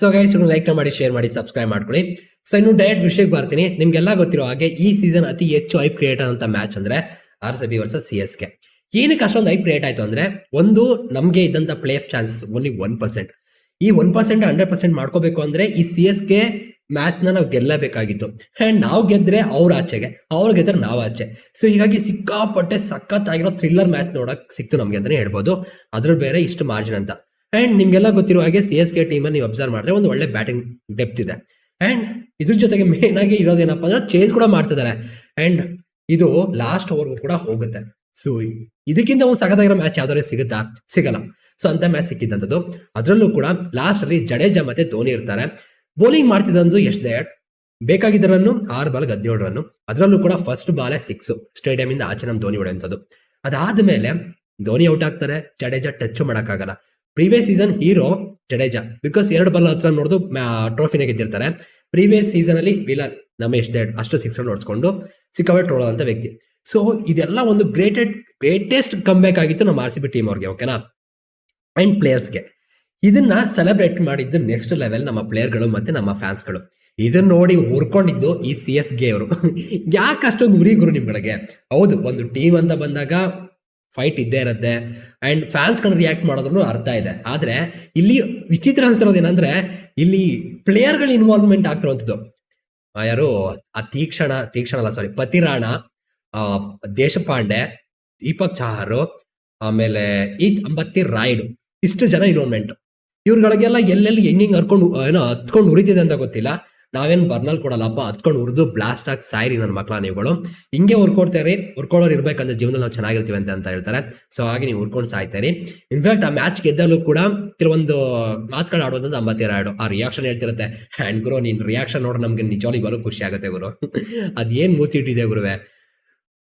So guys ಇನ್ನು like ಮಾಡಿ share ಮಾಡಿ ಸಬ್ಸ್ಕ್ರೈಬ್ ಮಾಡ್ಕೊಳ್ಳಿ. ಸೊ ಇನ್ನು ಡೈರೆಕ್ಟ್ ವಿಷಯಕ್ಕೆ ಬರ್ತೀನಿ. ನಿಮ್ಗೆಲ್ಲ ಗೊತ್ತಿರೋ ಹಾಗೆ ಈ ಸೀಸನ್ ಅತಿ ಹೆಚ್ಚು ಐಪ್ ಕ್ರಿಯೇಟ್ ಆದಂತ ಮ್ಯಾಚ್ ಅಂದ್ರೆ R C B versus C S K ಏನಕ್ಕೆ ಅಷ್ಟೊಂದು ಐಪ್ ಕ್ರಿಯೇಟ್ ಆಯ್ತು ಅಂದ್ರೆ ಒಂದು, ನಮ್ಗೆ ಇದ್ದಂತ play off chances only one percent ಈ ಒನ್ ಪರ್ಸೆಂಟ್ ಹಂಡ್ರೆಡ್ ಪರ್ಸೆಂಟ್ ಮಾಡ್ಕೋಬೇಕು ಅಂದ್ರೆ ಈ ಸಿ ಎಸ್ ಕೆ ಮ್ಯಾಚ್ನ ನಾವು ಗೆಲ್ಲಬೇಕಾಗಿತ್ತು. ಅಂಡ್ ನಾವು ಗೆದ್ರೆ ಅವ್ರ ಆಚೆಗೆ, ಅವ್ರು ಗೆದ್ರೆ ನಾವು ಆಚೆ. ಸೊ ಹೀಗಾಗಿ ಸಿಕ್ಕಾಪಟ್ಟೆ ಸಖತ್ತಾಗಿರೋ ಥ್ರಿಲ್ಲರ್ ಮ್ಯಾಚ್ ನೋಡಕ್ ಸಿಕ್ತು ನಮ್ಗೆ ಅಂತಾನೆ ಹೇಳ್ಬೋದು. ಅದ್ರ ಬೇರೆ ಇಷ್ಟು ಮಾರ್ಜಿನ್ ಅಂತ. ಅಂಡ್ ನಿಮಗೆಲ್ಲ ಗೊತ್ತಿರೋ ಹಾಗೆ ಸಿ ಎಸ್ ಕೆ ಟೀಮ್ ನೀವು ಅಬ್ಸರ್ವ್ ಮಾಡಿದ್ರೆ ಒಂದು ಒಳ್ಳೆ ಬ್ಯಾಟಿಂಗ್ ಡೆಪ್ತ್ ಇದೆ. ಅಂಡ್ ಇದ್ರ ಜೊತೆಗೆ ಮೇನ್ ಆಗಿ ಇರೋದೇನಪ್ಪ ಅಂದ್ರೆ ಚೇಸ್ ಕೂಡ ಮಾಡ್ತಿದ್ದಾರೆ ಅಂಡ್ ಇದು ಲಾಸ್ಟ್ ಓವರ್ಗೂ ಕೂಡ ಹೋಗುತ್ತೆ. ಸೊ ಇದಕ್ಕಿಂತ ಒಂದು ಸಖತ್ತಾಗಿರೋ ಮ್ಯಾಚ್ ಯಾವ್ದಾದ್ರು ಸಿಗುತ್ತಾ? ಸಿಗಲ್ಲ. ಸೊ ಅಂತ ಮ್ಯಾಚ್ ಸಿಕ್ಕಿದ್ದಂಥದ್ದು. ಅದರಲ್ಲೂ ಕೂಡ ಲಾಸ್ಟ್ ಅಲ್ಲಿ ಜಡೇಜಾ ಮತ್ತೆ ಧೋನಿ ಇರ್ತಾರೆ. ಬೌಲಿಂಗ್ ಮಾಡ್ತಿದ್ದಂದು ಎಷ್ಟು ಬೇಕಾಗಿದ್ದ ರನ್ನು ಆರು ಬಾಲ್ಗೆ ಹದಿನೇಳು ರನ್ನು ಅದರಲ್ಲೂ ಕೂಡ ಫಸ್ಟ್ ಬಾಲೇ ಸಿಕ್ಸ್ ಸ್ಟೇಡಿಯಂ ಇಂದ ಆಚೆ ನಮ್ಮ ಧೋನಿ ಹೊಡೆಯುವಂಥದ್ದು. ಅದಾದ್ಮೇಲೆ ಧೋನಿ ಔಟ್ ಆಗ್ತಾರೆ. ಜಡೇಜಾ ಟಚ್ ಮಾಡಕ್ಕಾಗಲ್ಲ. Previous season hero Jadeja because ಎರಡು ಬಾಲ್ ಹತ್ರ ನೋಡಿದ್ರು ಟ್ರೋಫಿನೇ ಗೆದ್ದಿರ್ತಾರೆ. ಪ್ರೀವಿಯಸ್ ಸೀಸನ್ ಅಲ್ಲಿ ವಿಲನ್ ನಮ್ಮ ಎಷ್ಟೇ ಅಷ್ಟು ಸಿಕ್ಸ್ ನೋಡಿಸ್ಕೊಂಡು ಸಿಕ್ಕಾಪಟ್ಟೆ ಟ್ರೋಲ್ ಅಂತ ವ್ಯಕ್ತಿ. ಸೊ ಇದೆಲ್ಲ ಒಂದು ಗ್ರೇಟೆಡ್ ಗ್ರೇಟೆಸ್ಟ್ ಕಮ್ಬ್ಯಾಕ್ ಆಗಿತ್ತು ನಮ್ಮ ಆರ್ ಸಿ ಬಿ ಟೀಮ್ ಅವ್ರಿಗೆ ಓಕೆನಾ ಅಂಡ್ ಪ್ಲೇಯರ್ಸ್ಗೆ ಇದನ್ನ ಸೆಲೆಬ್ರೇಟ್ ಮಾಡಿದ್ದು ನೆಕ್ಸ್ಟ್ ಲೆವೆಲ್ ನಮ್ಮ ಪ್ಲೇಯರ್ಗಳು ಮತ್ತೆ ನಮ್ಮ ಫ್ಯಾನ್ಸ್ಗಳು ಇದನ್ನ ನೋಡಿ ಹುರ್ಕೊಂಡಿದ್ದು ಈ ಸಿ ಎಸ್ಗೆ ಅವರು. ಯಾಕೆ ಅಷ್ಟೊಂದು ಉರಿ ಗುರು ನಿಮ್ಗಳಿಗೆ ಹೌದು, ಒಂದು ಟೀಮ್ ಅಂತ ಬಂದಾಗ ಫೈಟ್ ಇದ್ದೇ ಇರುತ್ತೆ. ಅಂಡ್ ಫ್ಯಾನ್ಸ್ಗಳು ರಿಯಾಕ್ಟ್ ಮಾಡೋದ್ರೂ ಅರ್ಥ ಇದೆ. ಆದರೆ ಇಲ್ಲಿ ವಿಚಿತ್ರ ಅನ್ಸಿರೋದು ಏನಂದ್ರೆ ಇಲ್ಲಿ ಪ್ಲೇಯರ್ಗಳ ಇನ್ವಾಲ್ವ್ಮೆಂಟ್ ಆಗ್ತಿರುವಂಥದ್ದು ಯಾರು? ಆ ತೀಕ್ಷಣ ತೀಕ್ಷಣ ಅಲ್ಲ ಸಾರಿ ಪತಿರಾಣ ದೇಶಪಾಂಡೆ, ದೀಪಕ್ ಚಹಾರು, ಆಮೇಲೆ ಈ ಅಂಬತ್ತಿ ರಾಯ್ಡು, ಇಷ್ಟು ಜನ ಇನ್ವಾಲ್ವ್ಮೆಂಟ್ ಇವ್ರುಗಳಿಗೆಲ್ಲ ಎಲ್ಲೆಲ್ಲಿ ಹೆಂಗ್ ಹರ್ಕೊಂಡು, ಏನೋ ಹತ್ಕೊಂಡು ಉರಿತಿದೆ ಅಂತ ಗೊತ್ತಿಲ್ಲ. ನಾವೇನ್ ಬರ್ನಲ್ ಕೊಡಲ್ಲಪ್ಪ ಹತ್ಕೊಂಡು ಉರಿದು ಬ್ಲಾಸ್ಟ್ ಆಗಿ ಸಾಯಿರಿ ನನ್ನ ಮಕ್ಕಳ ನೀವುಗಳು. ಹಿಂಗೆ ಹುರ್ಕೊಡ್ತಾರೆ ಉರ್ಕೊಳ್ಳೋರು ಇರ್ಬೇಕಂದ್ರೆ ಜೀವನದಲ್ಲಿ ನಾವು ಚೆನ್ನಾಗಿರ್ತೀವಿ ಅಂತ ಅಂತ ಹೇಳ್ತಾರೆ. ಸೊ ಹಾಗೆ ನೀವು ಉರ್ಕೊಂಡು ಸಾಯ್ತಾರೆ. ಇನ್ಫ್ಯಾಕ್ಟ್ ಆ ಮ್ಯಾಚ್ ಗೆದ್ದಲ್ಲೂ ಕೂಡ ಕೆಲವೊಂದು ಮಾತುಗಳು ಆಡುವಂಥದ್ದು ಅಂಬತ್ತಿ ಆಡು. ಆ ರಿಯಾಕ್ಷನ್ ಹೇಳ್ತಿರುತ್ತೆ. ಆ್ಯಂಡ್ ಗುರು, ನೀನು ರಿಯಾಕ್ಷನ್ ನೋಡ್ರೆ ನಮ್ಗೆ ನಿಜವಾಗಿ ಬರೋ ಖುಷಿ ಆಗುತ್ತೆ ಗುರು. ಅದೇನ್ ಮುಚ್ಚಿಟ್ಟಿದೆ ಗುರುವೆ?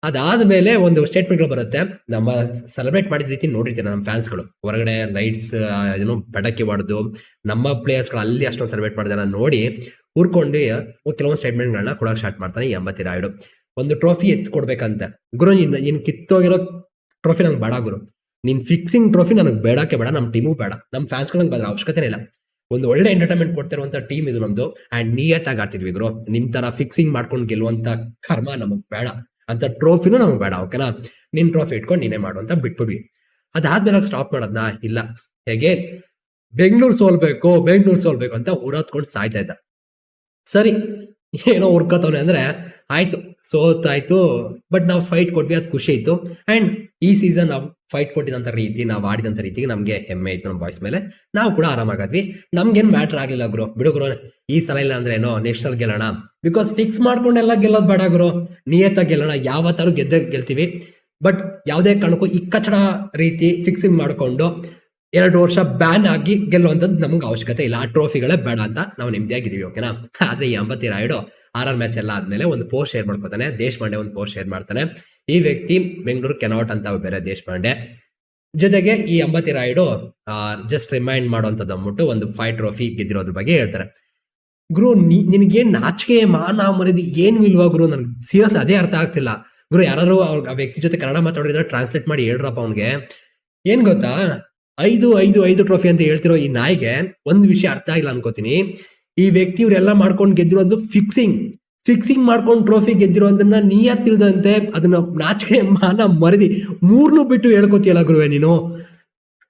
ಅದಾದ್ಮೇಲೆ ಒಂದು ಸ್ಟೇಟ್ಮೆಂಟ್ಗಳು ಬರುತ್ತೆ. ನಮ್ಮ ಸೆಲೆಬ್ರೇಟ್ ಮಾಡಿದ ರೀತಿ ನೋಡಿರ್ತೀನಿ ನಮ್ಮ ಫ್ಯಾನ್ಸ್ಗಳು ಹೊರಗಡೆ ಲೈಟ್ಸ್ ಏನು ಪಟಾಕಿ ಹೊಡೆದು ನಮ್ಮ ಪ್ಲೇಯರ್ಸ್ಗಳು ಅಲ್ಲಿ ಅಷ್ಟೊಂದು ಸೆಲೆಬ್ರೇಟ್ ಮಾಡಿದಾರೆ ನೋಡಿ ಊರ್ಕೊಂಡು ಕೆಲವೊಂದು ಸ್ಟೇಟ್ಮೆಂಟ್ಗಳನ್ನ ಕೊಡೋಕೆ ಸ್ಟಾರ್ಟ್ ಮಾಡ್ತಾನೆ ಈ ಅಂಬತ್ತಿ ರಾಯುಡು ಒಂದು ಟ್ರೋಫಿ ಎತ್ತು ಕೊಡ್ಬೇಕಂತೆ. ಗುರು ನಿನ್ನ ನಿನ್ ಕಿತ್ತೋಗಿರೋ ಟ್ರೋಫಿ ನಂಗೆ ಬೇಡ ಗುರು. ನಿನ್ ಫಿಕ್ಸಿಂಗ್ ಟ್ರೋಫಿ ನನಗೆ ಬೇಡಕ್ಕೆ ಬೇಡ ನಮ್ಮ ಟೀಮು ಬೇಡ. ನಮ್ಮ ಫ್ಯಾನ್ಸ್ಗಳು ನಂಗೆ ಬದಲ ಅವಶ್ಯಕತೆ ಇಲ್ಲ. ಒಂದು ಒಳ್ಳೆ ಎಂಟರ್ಟೈನ್ಮೆಂಟ್ ಕೊಡ್ತಿರುವಂತ ಟೀಮ್ ಇದು ನಮ್ದು. ಅಂಡ್ ನಿಯತ್ತಾಗಿ ಆಡ್ತಿದ್ವಿ ಗುರು. ನಿಮ್ ತರ ಫಿಕ್ಸಿಂಗ್ ಮಾಡ್ಕೊಂಡು ಗೆಲ್ಲುವಂತ ಕರ್ಮ ನಮಗ್ ಬೇಡ. ಅಂತ ಟ್ರೋಫಿನೂ ನಮಗ್ ಬೇಡ ಓಕೆನಾ ನಿನ್ ಟ್ರೋಫಿ ಇಟ್ಕೊಂಡು ನೀನೇ ಮಾಡು ಅಂತ ಬಿಟ್ಬಿಡ್ವಿ. ಅದಾದ್ಮೇಲೆ ಸ್ಟಾಪ್ ಮಾಡೋದ್ನ? ಇಲ್ಲ. ಹೇಗೆ? ಬೆಂಗಳೂರು ಸೋಲ್ಬೇಕು ಬೆಂಗಳೂರು ಸೋಲ್ಬೇಕು ಅಂತ ಊರತ್ಕೊಂಡು ಸಾಯ್ತಾ ಇದ್ದ. ಸರಿ, ಏನೋ ಹುಡ್ಕೋತವ್ನೆ ಅಂದ್ರೆ ಆಯ್ತು, ಸೋತಾಯ್ತು ಬಟ್ ನಾವು ಫೈಟ್ ಕೊಟ್ವಿ, ಅದು ಖುಷಿ ಇತ್ತು. ಅಂಡ್ ಈ ಸೀಸನ್ ನಾವು ಫೈಟ್ ಕೊಟ್ಟಿದಂತ ರೀತಿ, ನಾವು ಆಡಿದಂತ ರೀತಿಗೆ ನಮಗೆ ಹೆಮ್ಮೆ ಇತ್ತು ನಮ್ಮ ಬಾಯ್ಸ್ ಮೇಲೆ. ನಾವು ಕೂಡ ಆರಾಮಾಗದ್ವಿ. ನಮ್ಗೇನು ಮ್ಯಾಟ್ರ್ ಆಗಲಿಲ್ಲ ಗುರು. ಬಿಡು ಗುರು, ಈ ಸಲ ಇಲ್ಲ ಅಂದ್ರೆ ಏನೋ ನೆಕ್ಸ್ಟ್ ಸಲ ಗೆಲ್ಲೋಣ. ಬಿಕಾಸ್ ಫಿಕ್ಸ್ ಮಾಡ್ಕೊಂಡೆಲ್ಲ ಗೆಲ್ಲೋದು ಬೇಡ ಗುರು. ನಿಯತ್ತಾಗಿ ಗೆಲ್ಲೋಣ, ಯಾವತ್ತಾರು ಗೆದ್ದ ಗೆಲ್ತೀವಿ. ಬಟ್ ಯಾವುದೇ ಕಾರಣಕ್ಕೂ ಇಕ್ಕಚಡ ರೀತಿ ಫಿಕ್ಸಿಂಗ್ ಮಾಡ್ಕೊಂಡು ಎರಡು ವರ್ಷ ಬ್ಯಾನ್ ಆಗಿ ಗೆಲ್ಲುವಂಥದ್ದು ನಮ್ಗೆ ಅವಶ್ಯಕತೆ ಇಲ್ಲ. ಆ ಟ್ರೋಫಿಗಳೇ ಬೇಡ ಅಂತ ನಾವು ನೆಮ್ಮದಿಯಾಗಿದ್ದೀವಿ ಓಕೆನಾ ಆದ್ರೆ ಈ Ambati Rayudu R R match ಎಲ್ಲ ಆದ್ಮೇಲೆ ಒಂದು ಪೋಸ್ಟ್ ಶೇರ್ ಮಾಡ್ಕೊತಾನೆ, ದೇಶಪಾಂಡೆ ಒಂದು ಪೋಸ್ಟ್ ಶೇರ್ ಮಾಡ್ತಾನೆ. ಈ ವ್ಯಕ್ತಿ ಬೆಂಗಳೂರು ಕೆನೌಟ್ ಅಂತ ಬೇರೆ ದೇಶಪಾಂಡೆ. ಜೊತೆಗೆ ಈ ಅಂಬತಿ ರಾಯುಡು ಜಸ್ಟ್ ರಿಮೈಂಡ್ ಮಾಡುವಂಥದ್ದು ಅಂದ್ಬಿಟ್ಟು ಒಂದು ಫೈವ್ ಟ್ರೋಫಿ ಗೆದ್ದಿರೋದ್ರ ಬಗ್ಗೆ ಹೇಳ್ತಾರೆ. ಗುರು ನಿನಗೇನು ನಾಚಿಕೆ, ಮಾನ ಮರಿದು ಏನು ಇಲ್ವಾ ಗುರು? ನನಗೆ ಸೀರಿಯಸ್ಲಿ ಅದೇ ಅರ್ಥ ಆಗ್ತಿಲ್ಲ. ಗುರು ಯಾರು ಅವ್ರ ವ್ಯಕ್ತಿ ಜೊತೆ ಕನ್ನಡ ಮಾತಾಡಿದ್ರೆ ಟ್ರಾನ್ಸ್ಲೇಟ್ ಮಾಡಿ ಹೇಳ್ರಪ್ಪ ಅವ್ನಿಗೆ. ಏನ್ ಗೊತ್ತಾ? ಐದು ಐದು ಐದು ಟ್ರೋಫಿ ಅಂತ ಹೇಳ್ತಿರೋ ಈ ನಾಯಿಗೆ ಒಂದು ವಿಷಯ ಅರ್ಥ ಆಗಿಲ್ಲ ಅನ್ಕೋತೀನಿ. ಈ ವ್ಯಕ್ತಿ ಇವರೆಲ್ಲ ಮಾಡ್ಕೊಂಡು ಗೆದ್ದಿರೋದು ಫಿಕ್ಸಿಂಗ್ ಫಿಕ್ಸಿಂಗ್ ಮಾಡ್ಕೊಂಡು ಟ್ರೋಫಿ ಗೆದ್ದಿರೋದನ್ನ ನೀಯ ತಿಳಿದಂತೆ ಅದನ್ನ ನಾಚಿಕೆ ಮಾನ ಮರದಿ ಮೂರ್ನು ಬಿಟ್ಟು ಹೇಳ್ಕೊತೀಯಲ್ಲ ಗುರುವೆ ನೀನು.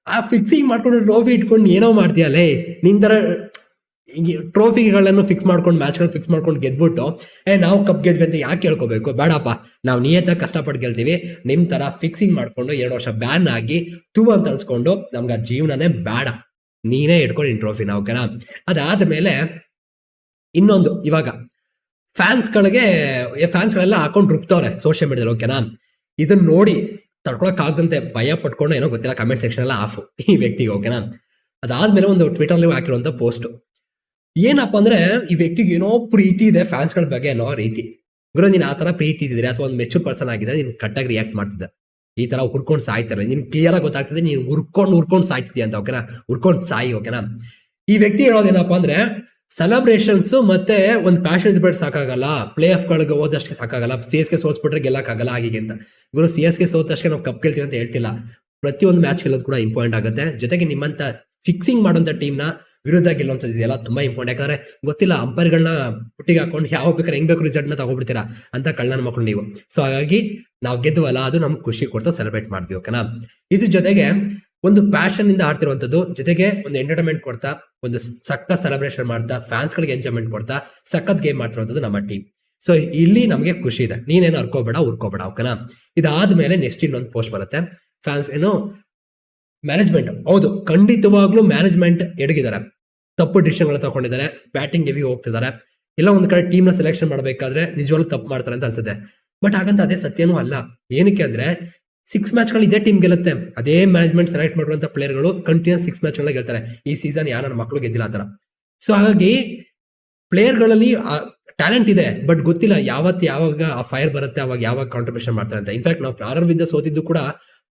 ಆ ಫಿಕ್ಸಿಂಗ್ ಮಾಡ್ಕೊಂಡು ಟ್ರೋಫಿ ಇಟ್ಕೊಂಡು ಏನೋ ಮಾಡ್ತೀಯಲ್ಲೇ? ನಿನ್ ತರ ಟ್ರೋಫಿಗಳನ್ನು ಫಿಕ್ಸ್ ಮಾಡ್ಕೊಂಡು ಮ್ಯಾಚ್ಗಳು ಫಿಕ್ಸ್ ಮಾಡ್ಕೊಂಡು ಗೆದ್ಬಿಟ್ಟು, ಏ, ನಾವು ಕಪ್ ಗೆದ್ವಿ ಅಂತ ಯಾಕೆ ಹೇಳ್ಕೋಬೇಕು? ಬೇಡಪ್ಪ. ನಾವು ನಿಯತ್ತಾಗಿ ಕಷ್ಟಪಟ್ಟು ಗೆಲ್ತೀವಿ. ನಿಮ್ಮ ತರ ಫಿಕ್ಸಿಂಗ್ ಮಾಡ್ಕೊಂಡು ಎರಡು ವರ್ಷ ಬ್ಯಾನ್ ಆಗಿ ತೂ ಅಂತ ಅನ್ಸ್ಕೊಂಡು ನಮ್ಗೆ ಆ ಜೀವನನೇ ಬೇಡ. ನೀನೇ ಇಟ್ಕೊಂಡು ನಿನ್ ಟ್ರೋಫಿನ ಓಕೆನಾ ಅದಾದ ಮೇಲೆ ಇನ್ನೊಂದು, ಇವಾಗ ಫ್ಯಾನ್ಸ್ಗಳಿಗೆ ಫ್ಯಾನ್ಸ್ಗಳೆಲ್ಲ ಹಾಕೊಂಡು ರುಬ್ತವ್ರೆ ಸೋಷಿಯಲ್ ಮೀಡಿಯಾದಲ್ಲಿ ಓಕೆನಾ ಇದನ್ನ ನೋಡಿ ತಡ್ಕೊಳಕ್ ಆಗದಂತೆ ಭಯ ಪಟ್ಕೊಂಡು ಏನೋ ಗೊತ್ತಿಲ್ಲ ಕಮೆಂಟ್ ಸೆಕ್ಷನ್ ಎಲ್ಲ ಆಫು ಈ ವ್ಯಕ್ತಿಗೆ ಓಕೆನಾ ಅದಾದ್ಮೇಲೆ ಒಂದು ಟ್ವಿಟರ್ ಹಾಕಿರುವಂಥ ಪೋಸ್ಟ್ ಏನಪ್ಪ ಅಂದ್ರೆ ಈ ವ್ಯಕ್ತಿಗೆ ಏನೋ ಪ್ರೀತಿ ಇದೆ ಫ್ಯಾನ್ಸ್ಗಳ ಬಗ್ಗೆ ಅನ್ನೋ ರೀತಿ. ಗುರು, ನೀನ್ ಆ ತರ ಪ್ರೀತಿ ಇದ್ದಿದ್ರೆ ಅಥವಾ ಒಂದು ಮೆಚೂರ್ ಪರ್ಸನ್ ಆಗಿದ್ರೆ ನೀನ್ ಕಟ್ಟಾಗಿ ರಿಯಾಕ್ಟ್ ಮಾಡ್ತಿದ್ದೆ. ಈ ತರ ಹುರ್ಕೊಂಡು ಸಾಯ್ತಾರೆ ನಿನ್ ಕ್ಲಿಯರ್ ಆಗಿ ಗೊತ್ತಾಗ್ತದೆ ನೀನ್ ಹುರ್ಕೊಂಡು ಹುರ್ಕೊಂಡು ಸಾಯ್ತಿದ್ಯಾ ಅಂತ ಓಕೆನಾ ಹುರ್ಕೊಂಡು ಸಾಯಿ ಓಕೆನಾ ಈ ವ್ಯಕ್ತಿ ಹೇಳೋದೇನಪ್ಪ ಅಂದ್ರೆ ಸೆಲೆಬ್ರೇಷನ್ಸ್ ಮತ್ತೆ ಒಂದು ಪ್ಯಾಷನ್ ಇದ್ಬಿಟ್ಟು ಸಾಕಾಗಲ್ಲ. ಪ್ಲೇ ಆಫ್ ಗಳಿಗೆ ಹೋದಷ್ಟೇ ಸಾಕಾಗಲ್ಲ. ಸಿ ಎಸ್ಗೆ ಸೋಲ್ಸ್ಬಿಟ್ರೆ ಗೆಲ್ಲಕ್ಕಾಗಲ್ಲ ಹಾಗೆ ಅಂತ. ಗುರು ಸಿ ಎಸ್ಗೆ ಸೋತಷ್ಟೇ ನಾವು ಕಪ್ ಗೆಲ್ತೀವಿ ಅಂತ ಹೇಳ್ತಿಲ್ಲ. ಪ್ರತಿಯೊಂದು ಮ್ಯಾಚ್ ಗೆಲ್ಲೋದು ಕೂಡ ಇಂಪಾರ್ಟೆಂಟ್ ಆಗುತ್ತೆ. ಜೊತೆಗೆ ನಿಮ್ಮಂತ ಫಿಕ್ಸಿಂಗ್ ಮಾಡುವಂತ ಟೀಮ್ನ ವಿರುದ್ಧ ಗೆಲ್ಲುವಂಥದ್ದು ಇದೆಯಲ್ಲ? ತುಂಬಾ ಇಂಪಾರ್ಟೆಂಟ್ ಯಾಕಂದ್ರೆ ಗೊತ್ತಿಲ್ಲ ಅಂಪೈರ್ಗಳನ್ನ ಪುಟ್ಟಿಗೆ ಹಾಕೊಂಡು ಯಾವ ಬೇಕಾದ್ರೆ ಹೆಂಗ್ ಬೇಕು ನ ತಗೊಬಿಡ್ತೀರಾ ಅಂತ ಕಳ್ಳನ ಮಕ್ಕಳು ನೀವು. ಸೊ ಹಾಗಾಗಿ ನಾವು ಗೆದ್ವಲ್ಲ ಅದು ನಮ್ಗೆ ಖುಷಿ ಕೊಡ್ತಾ ಸೆಲೆಬ್ರೇಟ್ ಮಾಡ್ತೀವಿ ಓಕೆನಾ ಇದ್ರ ಜೊತೆಗೆ ಒಂದು ಪ್ಯಾಷನ್ ಇಂದ ಆಡ್ತಿರುವಂಥದ್ದು, ಜೊತೆಗೆ ಒಂದು ಎಂಟರ್ಟೈನ್ಮೆಂಟ್ ಕೊಡ್ತಾ, ಒಂದು ಸಕ್ಕ ಸೆಲೆಬ್ರೇಷನ್ ಮಾಡ್ತಾ ಫ್ಯಾನ್ಸ್ ಗಳಿಗೆ ಎಂಜಾಯ್ಮೆಂಟ್ ಕೊಡ್ತಾ, ಸಖತ್ ಗೇಮ್ ಮಾಡ್ತಿರುವಂಥದ್ದು ನಮ್ಮ ಟೀಮ್ ಸೊ ಇಲ್ಲಿ ನಮಗೆ ಖುಷಿ ಇದೆ. ನೀನೇನು ಅರ್ಕೋಬೇಡ ಉರ್ಕೋಬೇಡ ಓಕೆನಾ ಇದಾದ್ಮೇಲೆ ನೆಕ್ಸ್ಟ್ ಇನ್ನೊಂದು ಪೋಸ್ಟ್ ಬರುತ್ತೆ. ಫ್ಯಾನ್ಸ್ ಏನು ಮ್ಯಾನೇಜ್ಮೆಂಟ್ ಹೌದು, ಖಂಡಿತವಾಗ್ಲೂ ಮ್ಯಾನೇಜ್ಮೆಂಟ್ ಎಡಗಿದ್ದಾರೆ. ತಪ್ಪು ಡಿಸಿಷನ್ಗಳು ತಗೊಂಡಿದ್ದಾರೆ ಬ್ಯಾಟಿಂಗ್ ಹೆವಿ ಹೋಗ್ತಿದ್ದಾರೆ. ಇಲ್ಲ, ಒಂದು ಕಡೆ ಟೀಮ್ನ ಸೆಲೆಕ್ಷನ್ ಮಾಡಬೇಕಾದ್ರೆ ನಿಜವಾಗ್ಲೂ ತಪ್ಪು ಮಾಡ್ತಾರೆ ಅಂತ ಅನ್ಸುತ್ತೆ. ಬಟ್ ಹಾಗಂತ ಅದೇ ಸತ್ಯನೂ ಅಲ್ಲ. ಏನಕ್ಕೆ ಅಂದ್ರೆ ಸಿಕ್ಸ್ ಮ್ಯಾಚ್ಗಳು ಇದೇ ಟೀಮ್ ಗೆಲ್ಲುತ್ತೆ. ಅದೇ ಮ್ಯಾನೇಜ್ಮೆಂಟ್ ಸೆಲೆಕ್ಟ್ ಮಾಡಿರುವಂತ ಪ್ಲೇಯರ್ಗಳು ಕಂಟಿನ್ಯೂಸ್ ಸಿಕ್ಸ್ ಮ್ಯಾಚ್ಗಳನ್ನ ಗೆಲ್ತಾರೆ. ಈ ಸೀಸನ್ ಯಾರ ಮಕ್ಕಳು ಗೆದ್ದಿಲ್ಲ ಆತರ ತರ ಸೊ ಹಾಗಾಗಿ ಪ್ಲೇಯರ್ಗಳಲ್ಲಿ ಟ್ಯಾಲೆಂಟ್ ಇದೆ ಬಟ್ ಗೊತ್ತಿಲ್ಲ ಯಾವತ್ತು ಯಾವಾಗ ಆ ಫೈರ್ ಬರುತ್ತೆ, ಅವಾಗ ಯಾವಾಗ ಕಾಂಟ್ರಿಬ್ಯೂಷನ್ ಮಾಡ್ತಾರೆ ಅಂತ. ಇನ್ಫ್ಯಾಕ್ಟ್ ನಾವು ಪ್ರಾರಂಭದಿಂದ ಸೋತಿದ್ದು ಕೂಡ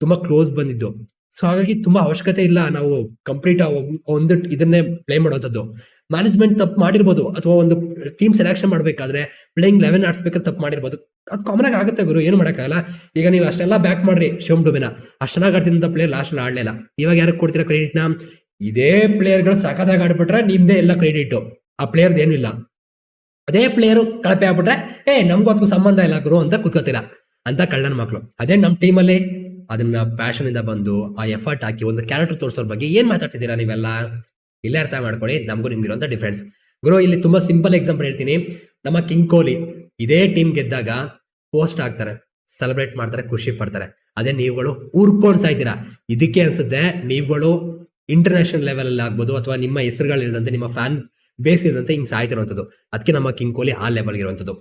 ತುಂಬಾ ಕ್ಲೋಸ್ ಬಂದಿದ್ದು. ಸೊ ಹಾಗಾಗಿ ತುಂಬಾ ಅವಶ್ಯಕತೆ ಇಲ್ಲ ನಾವು ಕಂಪ್ಲೀಟ್ ಒಂದು ಇದನ್ನೇ ಪ್ಲೇ ಮಾಡುವಂಥದ್ದು ಮ್ಯಾನೇಜ್ಮೆಂಟ್ ತಪ್ಪು ಮಾಡಿರ್ಬೋದು ಅಥವಾ ಒಂದು ಟೀಮ್ ಸೆಲೆಕ್ಷನ್ ಮಾಡ್ಬೇಕಾದ್ರೆ ಪ್ಲೇಯಿಂಗ್ ಲೆವೆನ್ ಆಡ್ಸ್ಬೇಕಾದ್ರೆ ತಪ್ಪು ಮಾಡಿರ್ಬೋದು. ಅದು ಕಾಮನ್ ಆಗಿ ಆಗುತ್ತೆ ಗುರು, ಏನು ಮಾಡೋಕ್ಕಾಗಲ್ಲ. ಈಗ ನೀವು ಅಷ್ಟೆಲ್ಲ ಬ್ಯಾಕ್ ಮಾಡ್ರಿ ಶಿವಮ್ ಡುಬಿನ. ಅಷ್ಟು ಚೆನ್ನಾಗಿ ಆಡ್ತಿದ್ದಂಥ ಪ್ಲೇಯರ್ ಲಾಸ್ಟ್ ಆಡಲಿಲ್ಲ ಇವಾಗ ಯಾರಿಗೆ ಕೊಡ್ತೀರಾ ಕ್ರೆಡಿಟ್ನ ಇದೇ ಪ್ಲೇಯರ್ಗಳು ಸಖತ್ತಾಗಿ ಆಡ್ಬಿಟ್ರೆ ನಿಮ್ದೇ ಎಲ್ಲ ಕ್ರೆಡಿಟು ಆ ಪ್ಲೇಯರ್ದು ಇಲ್ಲ. ಅದೇ ಪ್ಲೇಯರು ಕಳಪೆ ಆಗ್ಬಿಟ್ರೆ, ಏ, ನಮ್ಗೂ ಅದಕ್ಕೂ ಸಂಬಂಧ ಇಲ್ಲ ಗುರು ಅಂತ ಕುತ್ಕೋತೀರಾ. ಅಂತ ಕಳ್ಳನ ಮಕ್ಕಳು ಅದೇ ನಮ್ಮ ಟೀಮಲ್ಲಿ ಅದನ್ನ ಪ್ಯಾಷನ್ ಇಂದ ಬಂದು ಆ ಎಫರ್ಟ್ ಹಾಕಿ ಒಂದು ಕ್ಯಾರೆಕ್ಟರ್ ತೋರಿಸೋರ್ ಬಗ್ಗೆ ಏನ್ ಮಾತಾಡ್ತಿದ್ದೀರಾ ನೀವೆಲ್ಲ? ಇಲ್ಲೇ ಅರ್ಥ ಮಾಡ್ಕೊಳ್ಳಿ, ನಮಗೂ ನಿಮ್ಗಿರುವಂತ ಡಿಫ್ರೆನ್ಸ್ ಗುರು, ಇಲ್ಲಿ ತುಂಬಾ ಸಿಂಪಲ್ ಎಕ್ಸಾಂಪಲ್ ಹೇಳ್ತೀನಿ. ನಮ್ಮ ಕಿಂಗ್ ಕೊಹ್ಲಿ ಇದೇ ಟೀಮ್ ಗೆದ್ದಾಗ ಪೋಸ್ಟ್ ಹಾಕ್ತಾರೆ ಸೆಲೆಬ್ರೇಟ್ ಮಾಡ್ತಾರೆ, ಖುಷಿ ಪಡ್ತಾರೆ. ಅದೇ ನೀವುಗಳು ಊರ್ಕೊಂಡ್ ಸಾಯ್ತೀರಾ? ಇದಕ್ಕೆ ಅನ್ಸುತ್ತೆ, ನೀವುಗಳು ಇಂಟರ್ನ್ಯಾಷನಲ್ ಲೆವೆಲ್ ಅಲ್ಲಿ ಆಗ್ಬೋದು ಅಥವಾ ನಿಮ್ಮ ಹೆಸರುಗಳು ಇಲ್ಲದಂತೆ ನಿಮ್ಮ ಫ್ಯಾನ್ ಬೇಸ್ ಇಲ್ಲದಂತೆ ಹಿಂಗ್ ಸಾಯ್ತಿರುವಂಥದ್ದು. ಅದಕ್ಕೆ ನಮ್ಮ ಕಿಂಗ್ ಕೊಹ್ಲಿ ಆ ಲೆವೆಲ್ ಇರುವಂಥದ್ದು.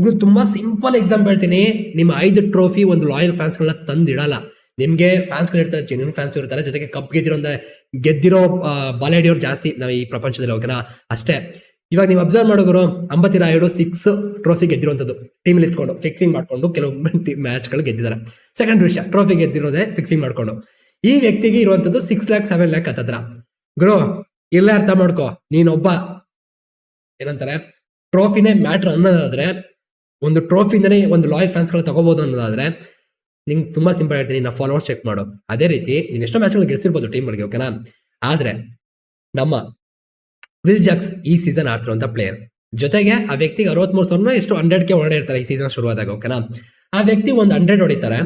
ಇದು ತುಂಬಾ ಸಿಂಪಲ್ ಎಕ್ಸಾಂಪಲ್ ಹೇಳ್ತೀನಿ. ನಿಮ್ಮ ಐದು ಟ್ರೋಫಿ ಒಂದು ಲಾಯಲ್ ಫ್ಯಾನ್ಸ್ಗಳನ್ನ ತಂದಿಡಲ್ಲ. ನಿಮಗೆ ಫ್ಯಾನ್ಸ್ಗಳು ಇರ್ತಾರೆ ಜೆನ್ಯೂನ್ ಫ್ಯಾನ್ಸ್ ಇರ್ತಾರೆ. ಜೊತೆಗೆ ಕಪ್ ಗೆದ್ದಿರೋ ಗೆದ್ದಿರೋ ಬಾಲೆಡಿಯವ್ರು ಜಾಸ್ತಿ ನಾವು ಈ ಪ್ರಪಂಚದಲ್ಲಿ ಓಕೆನಾ ಅಷ್ಟೇ. ಇವಾಗ ನೀವು ಅಬ್ಸರ್ವ್ ಮಾಡೋರು ಅಂಬತಿ ರಾಯುಡು ಸಿಕ್ಸ್ ಟ್ರೋಫಿ ಗೆದ್ದಿರುವಂಥದ್ದು ಟೀಮ್ ಇಟ್ಕೊಂಡು ಫಿಕ್ಸಿಂಗ್ ಮಾಡ್ಕೊಂಡು ಕೆಲವು ಮ್ಯಾಚ್ಗಳು ಗೆದ್ದಿದ್ದಾರೆ. ಸೆಕೆಂಡ್ ವಿಷಯ ಟ್ರೋಫಿ ಗೆದ್ದಿರೋದೇ ಫಿಕ್ಸಿಂಗ್ ಮಾಡ್ಕೊಂಡು. ಈ ವ್ಯಕ್ತಿಗೆ ಇರುವಂಥದ್ದು ಸಿಕ್ಸ್ ಲ್ಯಾಕ್ ಸೆವೆನ್ ಲ್ಯಾಕ್ ಹತ್ತತ್ರ ಗುರು, ಇಲ್ಲೇ ಅರ್ಥ ಮಾಡ್ಕೋ. ನೀನೊಬ್ಬ, ಏನಂತಾರೆ ಟ್ರೋಫಿನೇ ಮ್ಯಾಟ್ರ್ ಅನ್ನೋದಾದ್ರೆ ಒಂದು ಟ್ರೋಫಿಯಿಂದನೇ ಒಂದು ಲಾಯಲ್ ಫ್ಯಾನ್ಸ್ಗಳು ತಗೋಬಹುದು ಅನ್ನೋದಾದ್ರೆ, ನಿಂಗೆ ತುಂಬಾ ಸಿಂಪಲ್ ಹೇಳ್ತೀನಿ, ನಿನ್ನ ಫಾಲೋವರ್ಸ್ ಚೆಕ್ ಮಾಡು. ಅದೇ ರೀತಿ, ನೀನು ಎಷ್ಟೋ ಮ್ಯಾಚ್ಗಳು ಗೆಲ್ಸಿರ್ಬೋದು ಟೀಮ್ಗಳಿಗೆ ಓಕೆನಾ ಆದ್ರೆ, ನಮ್ಮ ವಿಲ್ ಜಾಕ್ಸ್ ಈ ಸೀಸನ್ ಆಡ್ತಿರುವಂತ ಪ್ಲೇಯರ್ ಜೊತೆಗೆ ಆ ವ್ಯಕ್ತಿಗೆ ಅರವತ್ಮೂರು ಸಾವಿರ ಎಷ್ಟು ಹಂಡ್ರೆಡ್ ಒಳಗಡೆ ಇರ್ತಾರೆ ಈ ಸೀಸನ್ ಶುರುವಾದಾಗ ಓಕೆನಾ ಆ ವ್ಯಕ್ತಿ ಒಂದು ಹಂಡ್ರೆಡ್ ಹೊಡಿತಾರೆ,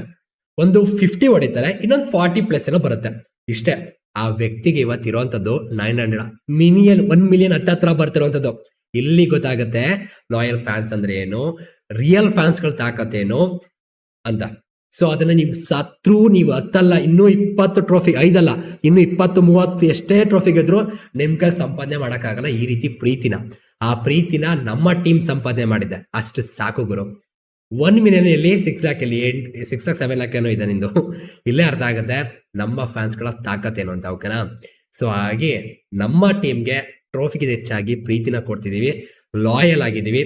ಒಂದು ಫಿಫ್ಟಿ ಹೊಡಿತಾರೆ, ಇನ್ನೊಂದು ಫಾರ್ಟಿ ಪ್ಲಸ್ ಏನೋ ಬರುತ್ತೆ. ಇಷ್ಟೇ, ಆ ವ್ಯಕ್ತಿಗೆ ಇವತ್ತು ಇರುವಂತದ್ದು nine hundred million one million ಹತ್ತತ್ರ ಬರ್ತಿರುವಂತದ್ದು. ಇಲ್ಲಿ ಗೊತ್ತಾಗುತ್ತೆ? ಲಾಯಲ್ ಫ್ಯಾನ್ಸ್ ಅಂದ್ರೆ ಏನು? ರಿಯಲ್ ಫ್ಯಾನ್ಸ್ಗಳ ತಾಕತ್ತೇನು ಅಂತ. ಸೊ ಅದನ್ನ ನೀವು ಸತ್ರು, ನೀವು ಹತ್ತಲ್ಲ, ಇನ್ನೂ ಇಪ್ಪತ್ತು ಟ್ರೋಫಿ ಐದಲ್ಲ, ಇನ್ನು ಇಪ್ಪತ್ತು, ಮೂವತ್ತು ಎಷ್ಟೇ ಟ್ರೋಫಿ ಗೆದ್ರು ಕೈ ಸಂಪಾದನೆ ಮಾಡೋಕ್ಕಾಗಲ್ಲ ಈ ರೀತಿ ಪ್ರೀತಿನ. ಆ ಪ್ರೀತಿನ ನಮ್ಮ ಟೀಮ್ ಸಂಪಾದನೆ ಮಾಡಿದೆ. ಅಷ್ಟು ಸಾಕು ಗುರು. ಒನ್ ಮಿಲಿಯನ್ ಸಿಕ್ಸ್ ಲ್ಯಾಕ್ ಅಲ್ಲಿ ಸಿಕ್ಸ್ ಲ್ಯಾಕ್ ಸೆವೆನ್ ಲ್ಯಾಕ್ ಏನೋ ಇದೆ ನಿಂದು. ಇಲ್ಲೇ ಅರ್ಥ ಆಗುತ್ತೆ. ನಮ್ಮ ಫ್ಯಾನ್ಸ್ಗಳ ತಾಕತ್ತೇನು ಅಂತ ಓಕೆನಾ ಸೊ ಹಾಗೆ ನಮ್ಮ ಟೀಮ್ಗೆ ಟ್ರೋಫಿಗೆ ಹೆಚ್ಚಾಗಿ ಪ್ರೀತಿನ ಕೊಡ್ತಿದೀವಿ ಲಾಯಲ್ ಆಗಿದ್ದೀವಿ.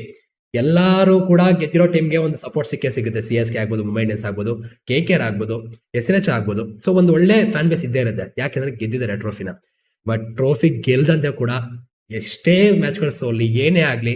ಎಲ್ಲರೂ ಕೂಡ ಗೆದ್ದಿರೋ ಟೀಮ್ಗೆ ಒಂದು ಸಪೋರ್ಟ್ ಸಿಕ್ಕೇ ಸಿಗುತ್ತೆ. ಸಿ ಎಸ್ ಕೆ ಆಗ್ಬೋದು ಮುಂಬೈ ಇಂಡಿಯನ್ಸ್ ಆಗ್ಬೋದು ಕೆ ಕೆ ಆರ್ ಆಗ್ಬೋದು ಎಸ್ ಎಚ್ ಆಗ್ಬೋದು. ಸೊ ಒಂದು ಒಳ್ಳೆ ಫ್ಯಾನ್ ಬೇಸ್ ಇದ್ದೇ ಇರುತ್ತೆ. ಯಾಕೆಂದ್ರೆ ಗೆದ್ದಿದ್ದಾರೆ ಟ್ರೋಫಿನ ಬಟ್ ಟ್ರೋಫಿ ಗೆಲ್ದಂತೆ ಕೂಡ ಎಷ್ಟೇ ಮ್ಯಾಚ್ಗಳು ಸೋಲಿ, ಏನೇ ಆಗಲಿ,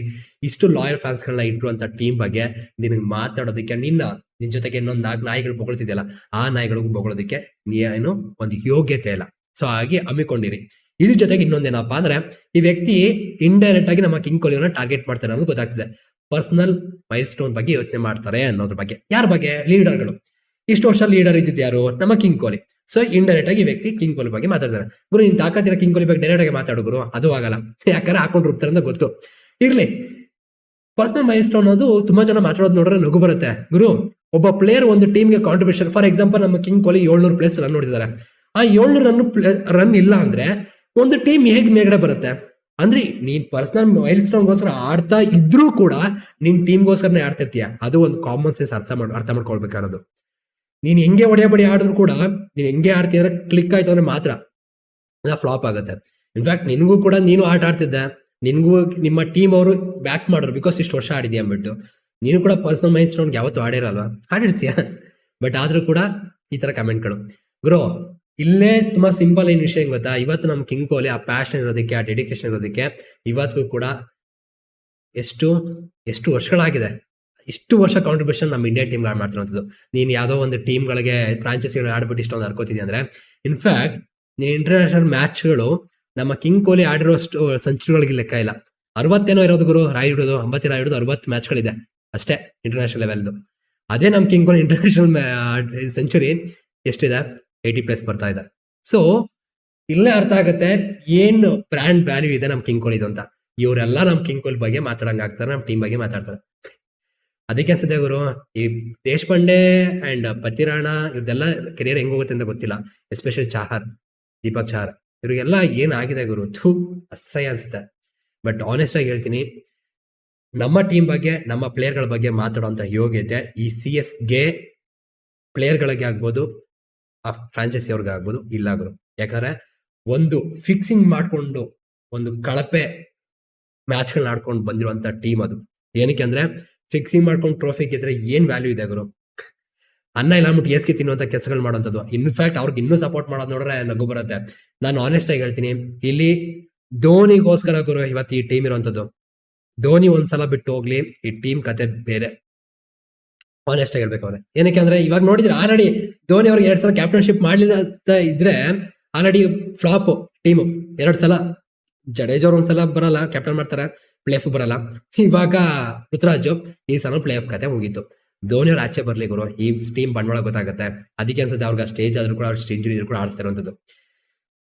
ಇಷ್ಟು ಲಾಯಲ್ ಫ್ಯಾನ್ಸ್ಗಳನ್ನ ಇಟ್ಟಿರುವಂತ ಟೀಮ್ ಬಗ್ಗೆ ನಿನಗೆ ಮಾತಾಡೋದಕ್ಕೆ, ನಿನ್ನ ನಿನ್ನ ಜೊತೆಗೆ ಇನ್ನೊಂದು ನಾಲ್ಕು ನಾಯಿಗಳು ಬೊಗಳ್ತಿದೆಯಲ್ಲ, ಆ ನಾಯಿಗಳಿಗೂ ಬೊಗಳೋದಕ್ಕೆ ನೀನು ಒಂದು ಯೋಗ್ಯತೆ ಇಲ್ಲ. ಸೊ ಹಾಗೆ ಹಮ್ಮಿಕೊಂಡಿರಿ. ಇದ್ರ ಜೊತೆಗೆ ಇನ್ನೊಂದೇನಪ್ಪ ಅಂದ್ರೆ ಈ ವ್ಯಕ್ತಿ ಇಂಡೈರೆಕ್ಟ್ ಆಗಿ ನಮ್ಮ ಕಿಂಗ್ ಕೊಲಿಯನ್ನ ಟಾರ್ಗೆಟ್ ಮಾಡ್ತಾರೆ ಅನ್ನೋದು ಗೊತ್ತಾಗ್ತಿದೆ. ಪರ್ಸನಲ್ ಮೈಲ್ ಸ್ಟೋನ್ ಬಗ್ಗೆ ಯೋಚನೆ ಮಾಡ್ತಾರೆ ಅನ್ನೋದ್ರ ಬಗ್ಗೆ. ಯಾರ ಬಗ್ಗೆ? ಲೀಡರ್ಗಳು ಇಷ್ಟು ವರ್ಷ ಲೀಡರ್ ಇದ್ದಿದ್ದು ಯಾರು? ನಮ್ಮ ಕಿಂಗ್ ಕೊಹ್ಲಿ ಸೊ ಇಂಡೈರೆಕ್ಟ್ ಆಗಿ ವ್ಯಕ್ತಿ ಕಿಂಗ್ ಕೊಹ್ಲಿ ಬಗ್ಗೆ ಮಾತಾಡ್ತಾರೆ. ಗುರು, ನೀನ್ ತಾಕತ್ತಿರ ಕಿಂಗ್ ಕೊಹ್ಲಿ ಬಗ್ಗೆ ಡೈರೆಕ್ಟ್ ಆಗಿ ಮಾತಾಡು ಗುರು. ಅದು ಆಗಲ್ಲ. ಯಾಕಂದ್ರೆ ಹಾಕೊಂಡು ರೂಪ್ತಾರೆ ಅಂತ ಗೊತ್ತು. ಇರ್ಲಿ. ಪರ್ಸನಲ್ ಮೈಲ್ ಸ್ಟೋನ್ ಅನ್ನೋದು ತುಂಬಾ ಜನ ಮಾತಾಡೋದು ನೋಡಿದ್ರೆ ನಗು ಬರುತ್ತೆ. ಗುರು, ಒಬ್ಬ ಪ್ಲೇಯರ್ ಒಂದು ಟೀಮ್ಗೆ ಕಾಂಟ್ರಿಬ್ಯೂಷನ್ ಫಾರ್ ಎಕ್ಸಾಂಪಲ್ ನಮ್ಮ ಕಿಂಗ್ ಕೊಹ್ಲಿ ಏಳ್ನೂರು ಪ್ಲೇಸ್ ರನ್ ನೋಡಿದ್ದಾರೆ. ಆ ಏಳ್ನೂರು ರನ್ ರನ್ ಇಲ್ಲ ಅಂದ್ರೆ ಒಂದು ಟೀಮ್ ಹೇಗೆ ಮೇಗಡೆ ಬರುತ್ತೆ? ಅಂದ್ರೆ ನೀನ್ ಪರ್ಸನಲ್ ಮೈಲ್ ಸ್ಟೋನ್ಗೋಸ್ಕರ ಆಡ್ತಾ ಇದ್ರೂ ಕೂಡ ನಿನ್ ಟೀಮ್ಗೋಸ್ಕರನೇ ಆಡ್ತಿರ್ತೀಯ. ಅದು ಒಂದು ಕಾಮನ್ ಸೆನ್ಸ್ ಅರ್ಥ ಮಾಡ್, ಅರ್ಥ ಮಾಡ್ಕೊಳ್ಬೇಕಾರದು ನೀನ್ ಹೆಂಗೆ ಹೊಡೆಯ ಬಡಿ ಆಡಿದ್ರು ಕೂಡ, ನೀನ್ ಹೆಂಗೆ ಆಡ್ತೀಯ ಅಂದ್ರೆ ಕ್ಲಿಕ್ ಆಯ್ತು ಅಂದ್ರೆ ಮಾತ್ರ ಫ್ಲಾಪ್ ಆಗುತ್ತೆ. ಇನ್ಫ್ಯಾಕ್ಟ್ ನಿನಗೂ ಕೂಡ ನೀನು ಆಟ ಆಡ್ತಿದ್ದೆ. ನಿನಗೂ ನಿಮ್ಮ ಟೀಮ್ ಅವರು ಬ್ಯಾಕ್ ಮಾಡೋರು ಬಿಕಾಸ್ ಇಷ್ಟು ವರ್ಷ ಆಡಿದ್ಯಾ ಅಂದ್ಬಿಟ್ಟು. ನೀನು ಕೂಡ ಪರ್ಸನಲ್ ಮೈಲ್ ಸ್ಟೋನ್ಗೆ ಯಾವತ್ತೂ ಆಡಿರಲ್ವಾ? ಆಡಿರ್ತೀಯ. ಬಟ್ ಆದ್ರೂ ಕೂಡ ಈ ತರ ಕಮೆಂಟ್ಗಳು ಗ್ರೋ ಇಲ್ಲೇ ತುಂಬಾ ಸಿಂಪಲ್ ಏನ್ ವಿಷಯ ಗೊತ್ತಾ? ಇವತ್ತು ನಮ್ ಕಿಂಗ್ ಕೊಹ್ಲಿ ಆ ಪ್ಯಾಷನ್ ಇರೋದಕ್ಕೆ, ಆ ಡೆಡಿಕೇಶನ್ ಇರೋದಕ್ಕೆ ಇವತ್ತಿಗೂ ಕೂಡ ಎಷ್ಟು ಎಷ್ಟು ವರ್ಷಗಳಾಗಿದೆ? ಇಷ್ಟು ವರ್ಷ ಕಾಂಟ್ರಿಬ್ಯೂಷನ್ ನಮ್ಮ ಇಂಡಿಯನ್ ಟೀಮ್ ಮಾಡ್ತಿರೋದು ನೀನು ಯಾವುದೋ ಒಂದು ಟೀಮ್ಗಳಿಗೆ ಫ್ರಾಂಚೈಸಿಗಳು ಆಡ್ಬಿಟ್ಟು ಇಷ್ಟೊಂದು ಹರ್ಕೋತಿದ್ದೆ ಅಂದ್ರೆ ಇನ್ಫ್ಯಾಕ್ಟ್ ನೀನು ಇಂಟರ್ನ್ಯಾಷನಲ್ ಮ್ಯಾಚ್ಗಳು ನಮ್ಮ ಕಿಂಗ್ ಕೊಹ್ಲಿ ಆಡಿರೋಷ್ಟು ಸೆಂಚುರಿಗಳಿಗೆ ಲೆಕ್ಕ ಇಲ್ಲ. ಅರವತ್ತೇನೋ ಇರೋದು ಗುರು ರಾಯುಡುದು ಅಂಬತ್ತಿ ಹಿಡಿದು ಅರವತ್ತು ಮ್ಯಾಚ್ಗಳಿದೆ ಅಷ್ಟೇ ಇಂಟರ್ನ್ಯಾಷನಲ್ ಲೆವೆಲ್ದು ಅದೇ ನಮ್ಮ ಕಿಂಗ್ ಕೊಹ್ಲಿ ಇಂಟರ್ನ್ಯಾಷನಲ್ ಸೆಂಚುರಿ ಎಷ್ಟಿದೆ? ಏಯ್ಟಿ ಪ್ಲಸ್ ಬರ್ತಾ ಇದೆ. ಸೊ ಇಲ್ಲೇ ಅರ್ಥ ಆಗುತ್ತೆ, ಏನು ಬ್ರ್ಯಾಂಡ್ ವ್ಯಾಲ್ಯೂ ಇದೆ ನಮ್ ಇದು ಅಂತ. ಇವರೆಲ್ಲ ನಮ್ ಕಿಂಗ್ ಕೋಲ್ ಬಗ್ಗೆ ಮಾತಾಡಂಗಾಗ್ತಾರೆ ನಮ್ಮ ಟೀಮ್ ಬಗ್ಗೆ ಮಾತಾಡ್ತಾರೆ. ಅದಕ್ಕೆ ಅನ್ಸುತ್ತೆ ಗುರು, ಈ ದೇಶಪಾಂಡೆ ಅಂಡ್ ಪತಿರಾಣ ಇವ್ರದೆಲ್ಲ ಕೆರಿಯರ್ ಹೆಂಗ್ ಹೋಗುತ್ತೆ ಅಂತ ಗೊತ್ತಿಲ್ಲ. ಎಸ್ಪೆಷಲಿ ಚಾಹರ್ ದೀಪಕ್ ಚಾಹರ್ ಇವ್ರಿಗೆಲ್ಲ ಏನಾಗಿದೆ ಗುರು? ಥೂ, ಅಸಹ್ಯ ಅನ್ಸುತ್ತೆ. ಬಟ್ ಆನೆಸ್ಟ್ ಆಗಿ ಹೇಳ್ತೀನಿ, ನಮ್ಮ ಟೀಮ್ ಬಗ್ಗೆ, ನಮ್ಮ ಪ್ಲೇಯರ್ಗಳ ಬಗ್ಗೆ ಮಾತಾಡುವಂತ ಯೋಗ್ಯತೆ ಈ ಸಿ ಎಸ್ಗೆ ಪ್ಲೇಯರ್ಗಳಿಗೆ ಆಗ್ಬೋದು ಆ ಫ್ರಾಂಚೈಸಿ ಅವ್ರಿಗೆ ಆಗ್ಬೋದು, ಇಲ್ಲ ಗುರು. ಯಾಕಂದ್ರೆ ಒಂದು ಫಿಕ್ಸಿಂಗ್ ಮಾಡ್ಕೊಂಡು ಒಂದು ಕಳಪೆ ಮ್ಯಾಚ್ಗಳನ್ನ ಆಡ್ಕೊಂಡು ಬಂದಿರುವಂತ ಟೀಮ್ ಅದು. ಏನಕ್ಕೆ ಅಂದ್ರೆ ಫಿಕ್ಸಿಂಗ್ ಮಾಡ್ಕೊಂಡು ಟ್ರೋಫಿ ಗೆದ್ರೆ ಏನ್ ವ್ಯಾಲ್ಯೂ ಇದೆ ಗುರು? ಅನ್ನ ಇಲ್ಲ ಅಂದ್ಬಿಟ್ಟು ಏಸ್ಗೆ ತಿನ್ನುವಂತ ಕೆಲಸಗಳು ಮಾಡುವಂಥದ್ದು. ಇನ್ಫ್ಯಾಕ್ಟ್ ಅವ್ರಿಗೆ ಇನ್ನೂ ಸಪೋರ್ಟ್ ಮಾಡೋದು ನೋಡ್ರೆ ನಗು ಬರುತ್ತೆ. ನಾನು ಆನೆಸ್ಟ್ ಆಗಿ ಹೇಳ್ತೀನಿ, ಇಲ್ಲಿ ಧೋನಿಗೋಸ್ಕರ ಗುರು ಇವತ್ತು ಈ ಟೀಮ್ ಇರುವಂತದ್ದು ಧೋನಿ ಒಂದ್ಸಲ ಬಿಟ್ಟು ಹೋಗ್ಲಿ, ಈ ಟೀಮ್ ಕತೆ ಬೇರೆ. ಆನೆಸ್ಟ್ ಆಗಿ ಹೇಳ್ಬೇಕು ಅವ್ರೆ. ಏನಕ್ಕೆ ಅಂದ್ರೆ ಇವಾಗ ನೋಡಿದ್ರೆ ಆಲ್ರೆಡಿ ಧೋನಿ ಅವ್ರಿಗೆ ಎರಡ್ ಸಲ ಕ್ಯಾಪ್ಟನ್ಶಿಪ್ ಮಾಡ್ಲಿಲ್ಲ ಅಂತ ಇದ್ರೆ ಆಲ್ರೆಡಿ ಫ್ಲಾಪ್ ಟೀಮು ಎರಡ್ ಸಲ. ಜಡೇಜ್ ಅವ್ರು ಒಂದ್ಸಲ ಬರಲ್ಲ ಕ್ಯಾಪ್ಟನ್ ಮಾಡ್ತಾರೆ ಪ್ಲೇ ಆಫ್ ಬರಲ್ಲ. ಇವಾಗ ಋತುರಾಜು ಈ ಸಲ ಪ್ಲೇ ಆಫ್ ಕತೆ ಮುಗೀತು. ಧೋನಿ ಅವ್ರ ಆಚೆ ಬರ್ಲಿ ಗುರು, ಈ ಟೀಮ್ ಬಂಡವಾಳ ಗೊತ್ತಾಗುತ್ತೆ. ಅದಕ್ಕೆ ಅನ್ಸುತ್ತೆ ಅವ್ರಿಗೆ ಸ್ಟೇಜ್ ಆದ್ರೂ ಕೂಡ, ಅವ್ರ ಇಂಜುರಿ ಇದ್ರು ಕೂಡ ಆಡಿಸ್ತಾ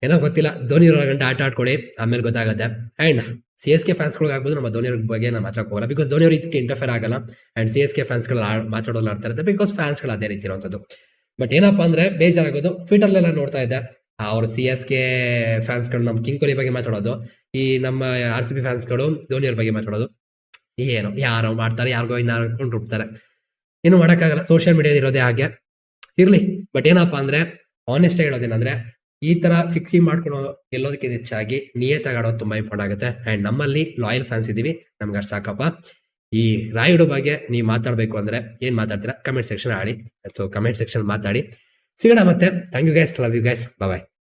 ಏನೋ ಗೊತ್ತಿಲ್ಲ, ಧೋನಿ ಅವ್ರ ಗಂಟೆ ಆಟ ಆಡ್ಕೊಳ್ಳಿ, ಆಮೇಲೆ ಗೊತ್ತಾಗುತ್ತೆ. ಅಂಡ್ ಸಿ ಎಸ್ ಕೆ ಫ್ಯಾನ್ಸ್ಗಳಿಗೆ ಆಗ್ಬೋದು, ನಮ್ಮ ಧೋನಿ ಬಗ್ಗೆ ನಾನು ಮಾತಾಡಕ್ಕೆ ಹೋಗಲ್ಲ ಬಿಕಾಸ್ ಧೋನಿ ಇದಕ್ಕೆ ಇಂಟರ್ಫೇರ್ ಆಗಲ್ಲ. ಅಂಡ್ ಸಿ ಎಸ್ ಕೆ ಫ್ಯಾನ್ಸ್ಗಳು ಮಾತಾಡೋಲ್ಲ ಆಡ್ತಾ ಬಿಕಾಸ್ ಫ್ಯಾನ್ಸ್ಗಳು ಅದೇ ರೀತಿ ಇರುವಂತದ್ದು ಬಟ್ ಏನಪ್ಪಾ ಅಂದ್ರೆ ಬೇಜಾರಾಗೋದು. ಟ್ವಿಟರ್ಲೆಲ್ಲ ನೋಡ್ತಾ ಇದ್ದೆ. ಅವ್ರ ಸಿ ಎಸ್ ಕೆ ಫ್ಯಾನ್ಸ್ಗಳು ನಮ್ಮ ಕಿಂಗ್ ಕೊಹ್ಲಿ ಬಗ್ಗೆ ಮಾತಾಡೋದು. ಈ ನಮ್ಮ ಆರ್ ಸಿ ಬಿ ಫ್ಯಾನ್ಸ್ಗಳು ಧೋನಿ ಅವ್ರ ಬಗ್ಗೆ ಮಾತಾಡೋದು. ಏನು, ಯಾರೋ ಮಾಡ್ತಾರೆ, ಯಾರಿಗೋ ಇನ್ನಾರ್ಕೊಂಡು ಹುಡ್ತಾರೆ ಏನು ಮಾಡೋಕ್ಕಾಗಲ್ಲ. ಸೋಷಿಯಲ್ ಮೀಡಿಯಾ ಇರೋದೇ ಹಾಗೆ. ಇರ್ಲಿ. ಬಟ್ ಏನಪ್ಪಾ ಅಂದ್ರೆ ಆನೆಸ್ಟ್ ಆಗಿ ಹೇಳೋದೇನಂದ್ರೆ ಈ ತರ ಫಿಕ್ಸಿಂಗ್ ಮಾಡ್ಕೊಂಡು ಗೆಲ್ಲೋದಕ್ಕಿಂತ ಹೆಚ್ಚಾಗಿ ನೀಯೇ ಆಡೋದು ತುಂಬಾ ಇಂಪಾರ್ಟ್ ಆಗುತ್ತೆ. ಅಂಡ್ ನಮ್ಮಲ್ಲಿ ಲಾಯಲ್ ಫ್ಯಾನ್ಸ್ ಇದೀವಿ. ನಮ್ಗೆ ಸಾಕಪ್ಪ. ಈ ರಾಯುಡು ಬಗ್ಗೆ ನೀವು ಮಾತಾಡ್ಬೇಕು ಅಂದ್ರೆ ಏನ್ ಮಾತಾಡ್ತೀರಾ? ಕಮೆಂಟ್ ಸೆಕ್ಷನ್ ಆಡಿ. ಅಥವಾ ಕಮೆಂಟ್ ಸೆಕ್ಷನ್ ಮಾತಾಡಿ. ಸಿಗೋಣ ಮತ್ತೆ. Thank you guys love you guys bye